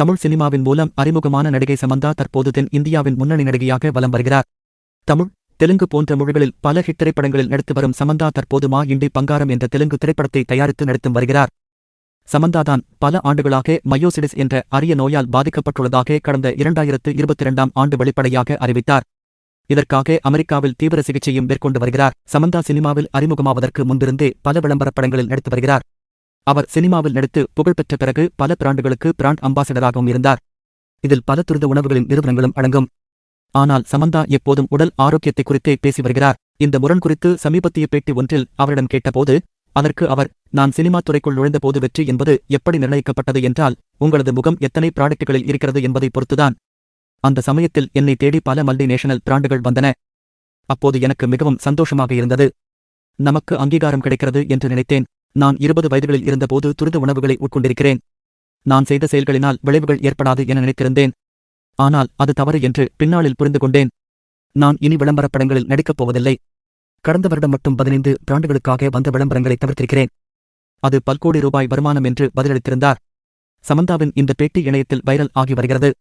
தமிழ் சினிமாவின் மூலம் அறிமுகமான நடிகை சமந்தா தற்போது தென் இந்தியாவின் முன்னணி நடிகையாக வலம் வருகிறார். தமிழ் தெலுங்கு போன்ற மொழிகளில் பல ஹிட் திரைப்படங்களில் நடித்து வரும் சமந்தா தற்போது மா இண்டி பங்காரம் என்ற தெலுங்கு திரைப்படத்தை தயாரித்து நடித்தும் வருகிறார். சமந்தாதான் பல ஆண்டுகளாக மயோசிடிஸ் என்ற அரிய நோயால் பாதிக்கப்பட்டுள்ளதாக கடந்த இரண்டாயிரத்து இருபத்தி இரண்டாம் ஆண்டு வெளிப்படையாக அறிவித்தார். இதற்காக அமெரிக்காவில் தீவிர சிகிச்சையும் மேற்கொண்டு வருகிறார். சமந்தா சினிமாவில் அறிமுகமாவதற்கு முன்பிருந்தே பல விளம்பரப் படங்களில் நடித்து வருகிறார். அவர் சினிமாவில் நடித்து புகழ்பெற்ற பிறகு பல பிராண்டுகளுக்கு பிராண்ட் அம்பாசிடராகவும் இருந்தார். இதில் பல துரித உணவுகளின் நிறுவனங்களும் அடங்கும். ஆனால் சமந்தா எப்போதும் உடல் ஆரோக்கியத்தை குறித்தே பேசி வருகிறார். இந்த முரண் குறித்து சமீபத்திய பேட்டி ஒன்றில் அவரிடம் கேட்டபோது அதற்கு அவர் நான் சினிமா துறைக்குள் நுழைந்தபோது வெற்றி என்பது எப்படி நிர்ணயிக்கப்பட்டது என்றால் உங்களது முகம் எத்தனை ப்ராடக்ட்டுகளில் இருக்கிறது என்பதை பொறுத்துதான். அந்த சமயத்தில் என்னை தேடி பல மல்டி நேஷனல் பிராண்டுகள் வந்தன. அப்போது எனக்கு மிகவும் சந்தோஷமாக இருந்தது. நமக்கு அங்கீகாரம் கிடைக்கிறது என்று நினைத்தேன். நான் இருபது வயதுகளில் இருந்தபோது துரித உணவுகளை உட்கொண்டிருக்கிறேன். நான் செய்த செயல்களினால் விளைவுகள் ஏற்படாது என நினைத்திருந்தேன். ஆனால் அது தவறு என்று பின்னாளில் புரிந்து கொண்டேன். நான் இனி விளம்பரப் படங்களில் நடிக்கப் போவதில்லை. கடந்த வருடம் மட்டும் பதினைந்து பிராண்டுகளுக்காக வந்த விளம்பரங்களை தவிர்த்திருக்கிறேன். அது பல்கோடி ரூபாய் வருமானம் என்று பதிலளித்திருந்தார். சமந்தாவின் இந்த பேட்டி இணையத்தில் வைரல் ஆகி வருகிறது.